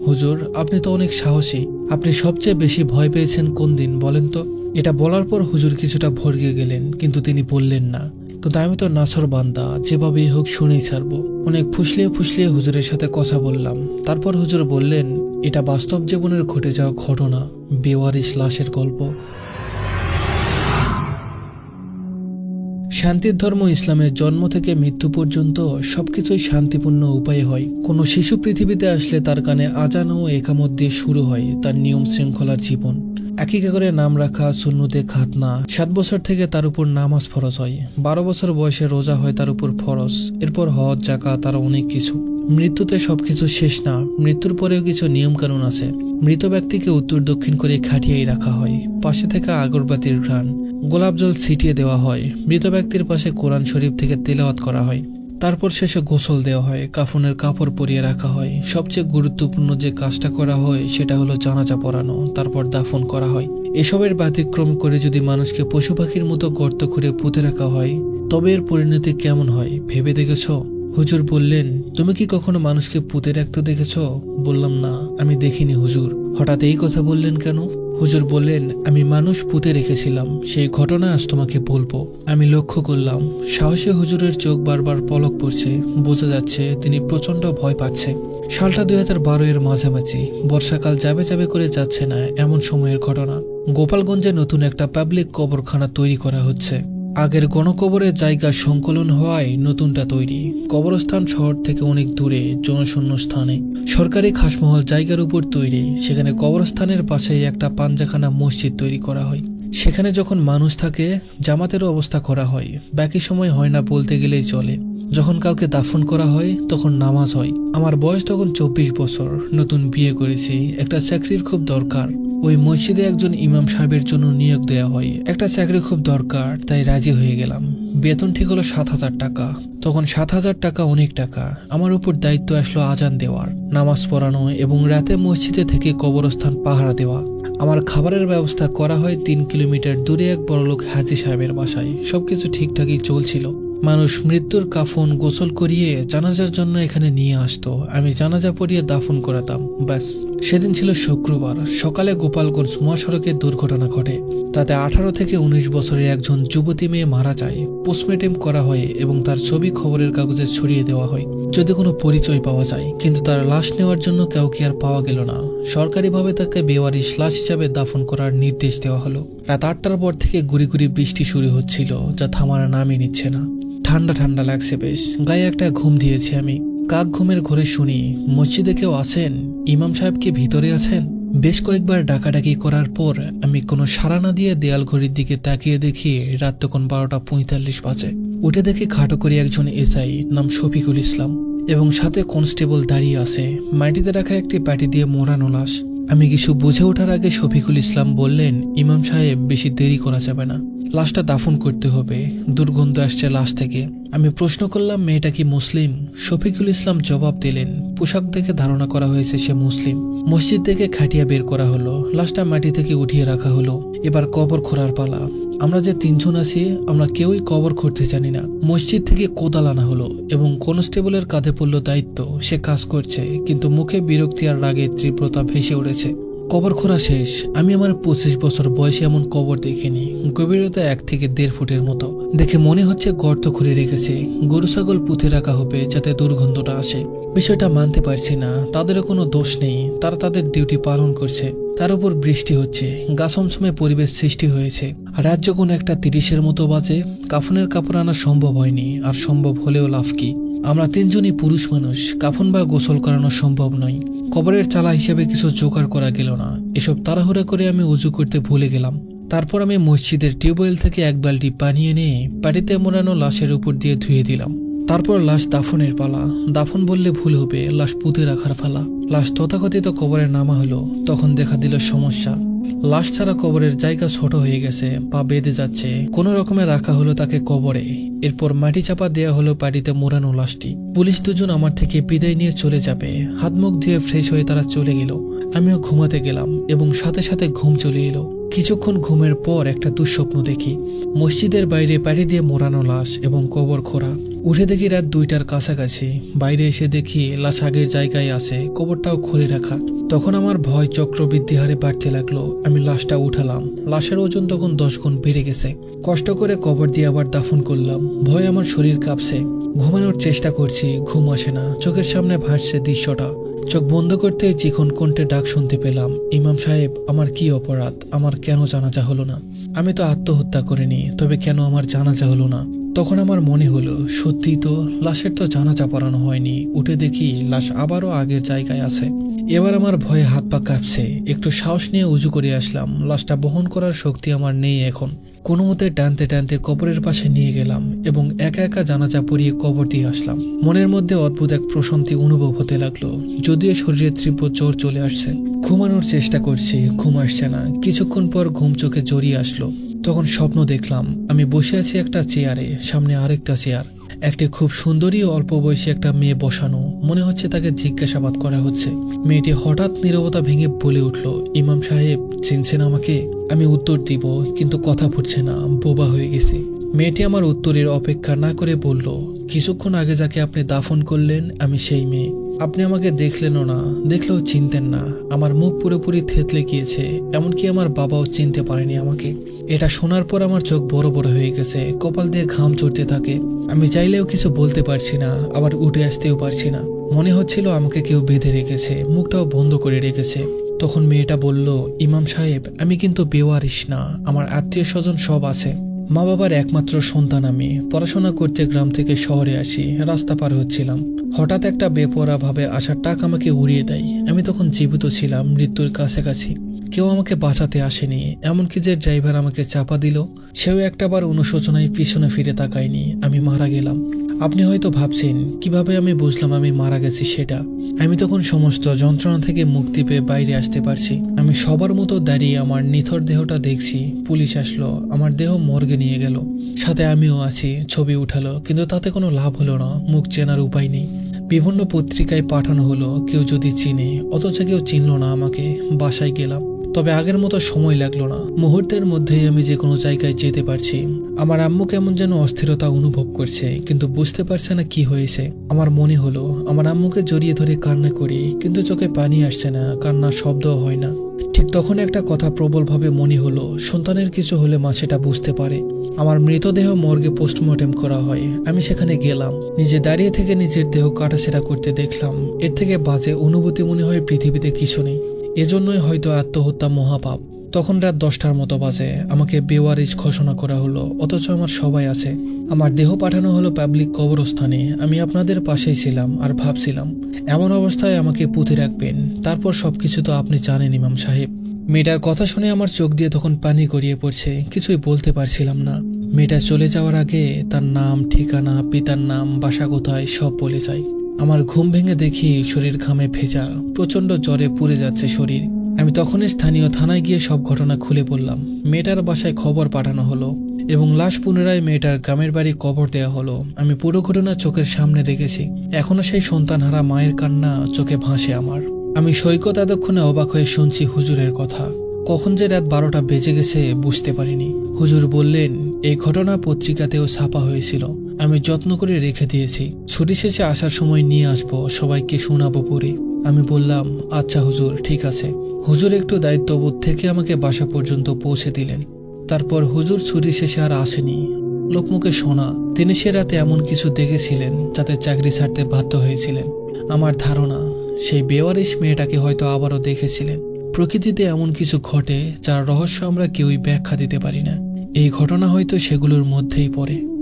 হুজুর, আপনি তো অনেক সাহসী। আপনি সবচেয়ে বেশি ভয় পেয়েছেন কোন দিন, বলেন তো? এটা বলার পর হুজুর কিছুটা ভরগে গেলেন, কিন্তু তিনি বললেন না। কিন্তু আমি তো নাসর বান্দা, যেভাবেই হোক শুনেই ছাড়বো। অনেক ফুসলিয়ে ফুসলিয়ে হুজুরের সাথে কথা বললাম। তারপর হুজুর বললেন, এটা বাস্তব জীবনের ঘটে যাওয়া ঘটনা, বেওয়ারিশ লাশের গল্প। শান্তির ধর্ম ইসলামের জন্ম থেকে মৃত্যু পর্যন্ত সবকিছুই শান্তিপূর্ণ উপায়ে হয়। কোনো শিশু পৃথিবীতে আসলে তার কানে আজান ও একামত দিয়ে শুরু হয় তার নিয়ম শৃঙ্খলার জীবন। একই করে নাম রাখা, সুন্নতে খাতনা, সাত বছর থেকে তার উপর নামাজ ফরজ হয়। বারো বছর বয়সে রোজা হয় তার উপর ফরজ। এরপর হজ জাকা তার অনেক কিছু। মৃত্যুতে সবকিছু শেষ না, মৃত্যুর পরেও কিছু নিয়ম কানুন আছে। মৃত ব্যক্তিকে উত্তর দক্ষিণ করে খাটিয়েই রাখা হয়। পাশে থেকে আগরবাতির ঘ্রাণ। গোলাপ জল ছিটিয়ে দেওয়া হয়। মৃত ব্যক্তির পাশে কোরআন শরীফ থেকে তেলাওয়াত করা হয়। তারপর শেষে গোসল দেওয়া হয়, কাফনের কাপড় পরিয়ে রাখা হয়। সবচেয়ে গুরুত্বপূর্ণ যে কাজটা করা হয়, সেটা হলো জানাজা পরানো তারপর দাফন করা হয়। এসবের ব্যতিক্রম করে যদি মানুষকে পশু পাখির মতো গর্ত করে পুঁতে রাখা হয়, তবে এর পরিণতি কেমন হয়, ভেবে দেখেছ? হুজুর বললেন, তুমি কি কখনো মানুষকে পুঁতে রাখতে দেখেছ? বললাম, না, আমি দেখিনি হুজুর। হঠাৎ এই কথা বললেন কেন? হুজুর বললেন, আমি মানুষ পুঁতে রেখেছিলাম সেই ঘটনা আজ তোমাকে বলব। আমি লক্ষ্য করলাম, সাহসী হুজুরের চোখ বারবার পলক পড়ছে, বোঝা যাচ্ছে তিনি প্রচণ্ড ভয় পাচ্ছে। সালটা দুই হাজার বারো এর মাঝামাঝি, বর্ষাকাল যাবে যাবে করে যাচ্ছে না এমন সময়ের ঘটনা। গোপালগঞ্জে নতুন একটা পাবলিক কবরখানা তৈরি করা হচ্ছে। আগের গণকবরের জায়গা সংকলন হওয়ায় নতুনটা তৈরি। কবরস্থান শহর থেকে অনেক দূরে, জনশূন্য স্থানে। সরকারি খাসমহল জায়গার উপর তৈরি, সেখানে কবরস্থানের পাশেই একটা পাঞ্জাখানা মসজিদ তৈরি করা হয়। সেখানে যখন মানুষ থাকে, জামাতেরও অবস্থা করা হয়। বাকি সময় হয় না বলতে গেলেই চলে। যখন কাউকে দাফন করা হয়, তখন নামাজ হয়। আমার বয়স তখন চব্বিশ বছর। নতুন বিয়ে করেছি। একটা চাকরির খুব দরকার। ওই মসজিদে একজন ইমাম সাহেবের জন্য নিয়োগ দেওয়া হয়। একটা চাকরি খুব দরকার, তাই রাজি হয়ে গেলাম। বেতন ঠিক হলো সাত হাজার টাকা। তখন সাত হাজার টাকা অনেক টাকা। আমার উপর দায়িত্ব আসলো আজান দেওয়ার, নামাজ পড়ানো এবং রাতে মসজিদে থেকে কবরস্থান পাহারা দেওয়া। আমার খাবারের ব্যবস্থা করা হয় তিন কিলোমিটার দূরে এক বড়লোক হাজি সাহেবের বাসায়। সবকিছু ঠিকঠাকই চলছিল। মানুষ মৃত্যুর কাফন গোসল করিয়ে জানাজার জন্য এখানে নিয়ে আসতো। আমি জানাজা পরিয়ে দাফন করাতাম। ব্যাস, সেদিন ছিল শুক্রবার। সকালে গোপালগঞ্জ মহাসড়কে দুর্ঘটনা ঘটে। তাতে আঠারো থেকে উনিশ বছরের একজন যুবতী মেয়ে মারা যায়। পোস্টমর্টেম করা হয় এবং তার ছবি খবরের কাগজে ছড়িয়ে দেওয়া হয়। যদি কোনো পরিচয় পাওয়া যায়, কিন্তু তার লাশ নেওয়ার জন্য কাউকে আর পাওয়া গেল না। সরকারিভাবে তাকে বেওয়ারিশ লাশ হিসাবে দাফন করার নির্দেশ দেওয়া হলো। রাত আটটার পর থেকে গুড়ি গুড়ি বৃষ্টি শুরু হচ্ছিল, যা থামার নামই নিচ্ছে না। ঠান্ডা ঠান্ডা লাগছে বেশ। গায়ে একটা ঘুম দিয়েছি আমি। কাক ঘুমের ঘরে শুনি, মসজিদে কেউ আছেন? ইমাম সাহেব কি ভিতরে আছেন? বেশ কয়েকবার ডাকাডাকি করার পর আমি কোনো সাড়া না দিয়ে দেয়াল ঘড়ির দিকে তাকিয়ে দেখি রাত তখন বারোটা পঁয়তাল্লিশ বাজে। উঠে দেখি খাটো করে একজন এসআই, নাম শফিকুল ইসলাম, এবং সাথে কনস্টেবল দাঁড়িয়ে আছে। মাটিতে রাখা একটি প্যাটি দিয়ে মোড়ানো লাশ। আমি কিছু বুঝে ওঠার আগে শফিকুল ইসলাম বললেন, ইমাম সাহেব, বেশি দেরি করা যাবে না। লাশটা দাফন করতে হবে। দুর্গন্ধ আসছে লাশ থেকে। আমি প্রশ্ন করলাম, মেয়েটা কি মুসলিম? শফিকুল ইসলাম জবাব দিলেন পোশাক থেকে ধারণা করা হয়েছে সে মুসলিম। মসজিদ থেকে খাটিয়া বের করা হলো, লাশটা মাটি থেকে উঠিয়ে রাখা হলো। এবার কবর খোঁড়ার পালা। আমরা যে তিনজন আছি, আমরা কেউই কবর খুঁড়তে জানি না। মসজিদ থেকে কোদাল আনা হলো এবং কনস্টেবলের কাঁধে পড়ল দায়িত্ব। সে কাজ করছে, কিন্তু মুখে বিরক্তি আর রাগের তীব্রতা ভেসে উঠেছে। কবর খোঁড়া শেষ। আমি আমার পঁচিশ বছর বয়সে এমন কবর দেখিনি। গভীরতা এক থেকে দেড় ফুটের মতো। দেখে মনে হচ্ছে গর্ত খুঁড়ে রেখেছে। গরু, ছাগল পুঁতে রাখা হবে যাতে দুর্গন্ধটা আসে। বিষয়টা মানতে পারছি না। তাদেরও কোনো দোষ নেই। তারা তাদের ডিউটি পালন করছে। তার উপর বৃষ্টি হচ্ছে। গাছমসমে পরিবেশ সৃষ্টি হয়েছে। রাত যখন একটা তিরিশের মতো বাজে, কাফনের কাপড় আনা সম্ভব হয়নি। আর সম্ভব হলেও লাভ কি? আমরা তিনজনই পুরুষ মানুষ। কাফন বা গোসল করানো সম্ভব নয়। কবরের চালা হিসাবে কিছু জোগাড় করা গেল না। এসব তাড়াহুড়া করে আমি উজু করতে ভুলে গেলাম। তারপর আমি মসজিদের টিউবওয়েল থেকে এক বালটি পানি এনে পাটিতে মোড়ানো লাশের উপর দিয়ে ধুয়ে দিলাম। তারপর লাশ দাফনের পালা। দাফন বললে ভুল হবে, লাশ পুঁতে রাখার ফালা লাশ তথাকথিত কবরে নামা হলো, তখন দেখা দিল সমস্যা। লাশ ছাড়া কবরের জায়গা ছোট হয়ে গেছে, পা বেঁধে যাচ্ছে। কোনো রকমে রাখা হলো তাকে কবরে। এরপর মাটি চাপা দেওয়া হলো পাটিতে মোড়ানো লাশটি। পুলিশ দুজন আমার থেকে বিদায় নিয়ে চলে যাবে। হাত মুখ ধুয়ে ফ্রেশ হয়ে তারা চলে গেল। আমিও ঘুমাতে গেলাম এবং সাথে সাথে ঘুম চলে এলো। কিছুক্ষণ ঘুমের পর একটা দুঃস্বপ্ন দেখি। মসজিদের বাইরে পাড়ি দিয়ে মোড়ানো লাশ এবং কবর খোঁড়া। উঠে দেখি রাত দুইটার কাছাকাছি। বাইরে এসে দেখি লাশ আগের জায়গায় আছে, কবরটাও খুলে রাখা। তখন আমার ভয় চক্রবৃদ্ধি হারে বাড়তে লাগল, আমি লাশটা উঠালাম। লাশের ওজন তখন দশ গুণ বেড়ে গেছে। কষ্ট করে কবর দিয়ে আবার দাফন করলাম। ভয় আমার শরীর কাঁপছে। ঘুমানোর চেষ্টা করছি, ঘুম আসে না। চোখের সামনে ভাসছে দৃশ্যটা। চোখ বন্ধ করতে চিকন কণ্ঠে ডাক শুনতে পেলাম। ইমাম সাহেব, আমার কি অপরাধ? আমার কেন জানাজা হলো না? আমি তো আত্মহত্যা করিনি, তবে কেন আমার জানাজা হলো না? তখন আমার মনে হলো সত্যি তো লাশের তো জানাজা পড়ানো হয়নি। উঠে দেখি লাশ আবারও আগের জায়গায় আছে। এবার আমার ভয়ে হাত পা কাঁপছে। একটু সাহস নিয়ে উজু করে আসলাম। লাশটা বহন করার শক্তি আমার নেই এখন। কোনো মতে টানতে টানতে কবরের পাশে নিয়ে গেলাম এবং একা একা জানাজা পরিয়ে কবর দিয়ে আসলাম। মনের মধ্যে অদ্ভুত এক প্রশান্তি অনুভব হতে লাগল, যদিও শরীরে তীব্র জ্বর চলে আসছে। ঘুমানোর চেষ্টা করছি, ঘুম আসছে না। কিছুক্ষণ পর ঘুম চোখে জড়িয়ে আসলো। তখন স্বপ্ন দেখলাম, আমি বসে আছি একটা চেয়ারে, সামনে আরেকটা চেয়ার। একটি খুব সুন্দরী অল্প বয়সী একটা মেয়ে বসানো, মনে হচ্ছে তাকে জিজ্ঞাসাবাদ করা হচ্ছে। মেয়েটি হঠাৎ নীরবতা ভেঙে বলে উঠল, ইমাম সাহেব, চিনছেন আমাকে? আমি উত্তর দিব, কিন্তু কথা ফুটছে না, বোবা হয়ে গেছে। মেয়েটি আমার উত্তরের অপেক্ষা না করে বলল কিছুক্ষণ আগে যাকে আপনি দাফন করলেন, আমি সেই মেয়ে। আপনি আমাকে দেখলেনও না, দেখলেও চিনতেন না। আমার মুখ পুরোপুরি থেতলে গিয়েছে, এমনকি আমার বাবাও চিনতে পারেনি আমাকে। এটা শোনার পর আমার চোখ বড় বড় হয়ে গেছে, কপাল দিয়ে ঘাম চড়তে থাকে। আমি চাইলেও কিছু বলতে পারছি না, আবার উঠে আসতেও পারছি না। মনে হচ্ছিল আমাকে কেউ বেঁধে রেখেছে, মুখটাও বন্ধ করে রেখেছে। তখন মেয়েটা বলল, ইমাম সাহেব, আমি কিন্তু বেওয়ারিস না, আমার আত্মীয় স্বজন সব আছে। মা বাবার একমাত্র সন্তান আমি। পড়াশোনা করতে গ্রাম থেকে শহরে আসি, রাস্তা পার হচ্ছিলাম। হঠাৎ একটা বেপরা ভাবে আসার টাক আমাকে উড়িয়ে দেয়। আমি তখন জীবিত ছিলাম, মৃত্যুর কাছাকাছি। কেউ আমাকে বাঁচাতে আসেনি, এমনকি যে ড্রাইভার আমাকে চাপা দিল, সেও একটাবার অনুশোচনায় পিছনে ফিরে তাকায়নি। আমি মারা গেলাম। আপনি হয়তো ভাবছেন, কীভাবে আমি বুঝলাম আমি মারা গেছি সেটা? আমি তখন সমস্ত যন্ত্রণা থেকে মুক্তি পেয়ে বাইরে আসতে পারছি। আমি সবার মতো দাঁড়িয়ে আমার নিথর দেহটা দেখছি। পুলিশ আসলো, আমার দেহ মর্গে নিয়ে গেল। সাথে আমিও আছি, ছবি উঠালো, কিন্তু তাতে কোনো লাভ হলো না, মুখ চেনার উপায় নেই। বিভিন্ন পত্রিকায় পাঠানো হলো, কেউ যদি চিনে, অথচ কেউ চিনল না আমাকে, বাসায় গেলাম। তবে আগের মতো সময় লাগল না। মুহূর্তের মধ্যেই আমি যে কোনো জায়গায় যেতে পারছি। আমার আম্মু কেমন যেন অস্থিরতা অনুভব করছে, কিন্তু বুঝতে পারছে না কি হয়েছে। আমার মনে হলো, আমার আম্মুকে জড়িয়ে ধরে কান্না করি, কিন্তু চোখে পানি আসছে না, কান্নার শব্দও হয় না। ঠিক তখন একটা কথা প্রবলভাবে মনে হলো, সন্তানের কিছু হলে মা সেটা বুঝতে পারে। আমার মৃতদেহ মর্গে পোস্টমর্টেম করা হয়, আমি সেখানে গেলাম। নিজে দাঁড়িয়ে থেকে নিজের দেহ কাটাছেড়া করতে দেখলাম। এর থেকে বাজে অনুভূতি মনে হয় পৃথিবীতে কিছু নেই। এজন্যই হয়তো আত্মহত্যা মহাপাপ। তখন রাত দশটার মতো বাজে। আমাকে বেওয়ারিজ ঘোষণা করা হলো, অথচ আমার সবাই আছে। আমার দেহ পাঠানো হলো পাবলিক কবরস্থানে। আমি আপনাদের পাশেই ছিলাম আর ভাবছিলাম, এমন অবস্থায় আমাকে পুঁতে রাখবেন। তারপর সবকিছু তো আপনি জানেন, ইমাম সাহেব। মেয়েটার কথা শুনে আমার চোখ দিয়ে তখন পানি গড়িয়ে পড়ছে। কিছুই বলতে পারছিলাম না। মেয়েটা চলে যাওয়ার আগে তার নাম, ঠিকানা, পিতার নাম, বাসা কোথায়, সব বলে যায় আমার ঘুম ভেঙে দেখি শরীর ঘামে ভেজা প্রচণ্ড জ্বরে পুড়ে যাচ্ছে শরীর। আমি তখনই স্থানীয় থানায় গিয়ে সব ঘটনা খুলে বললাম। মেয়েটার বাসায় খবর পাঠানো হলো এবং লাশ পুনরায় মেয়েটার গ্রামের বাড়ি কবর দেওয়া হলো। আমি পুরো ঘটনা চোখের সামনে দেখেছি। এখনও সেই সন্তানহারা মায়ের কান্না চোখে ভাসে আমার। আমি সৈকত এতক্ষণে অবাক হয়ে শুনছি হুজুরের কথা। কখন যে রাত বারোটা বেজে গেছে বুঝতে পারিনি। হুজুর বললেন, এই ঘটনা পত্রিকাতেও ছাপা হয়েছিল। আমি যত্ন করে রেখে দিয়েছি। ছুটি শেষে আসার সময় নিয়ে আসব, সবাইকে শোনাবো পরে। আমি বললাম আচ্ছা হুজুর, ঠিক আছে। হুজুর একটু দায়িত্ববোধ থেকে আমাকে বাসা পর্যন্ত পৌঁছে দিলেন। তারপর হুজুর ছুটি শেষে আর আসেনি। লোকমুখে শোনা, তিনি সে রাতে এমন কিছু দেখেছিলেন যাতে চাকরি ছাড়তে বাধ্য হয়েছিলেন। আমার ধারণা, সেই বেওয়ারিশ মেয়েটাকে হয়তো আবারও দেখেছিলেন। প্রকৃতিতে এমন কিছু ঘটে যার রহস্য আমরা কেউই ব্যাখ্যা দিতে পারি না। এই ঘটনা হয়তো সেগুলোর মধ্যেই পড়ে।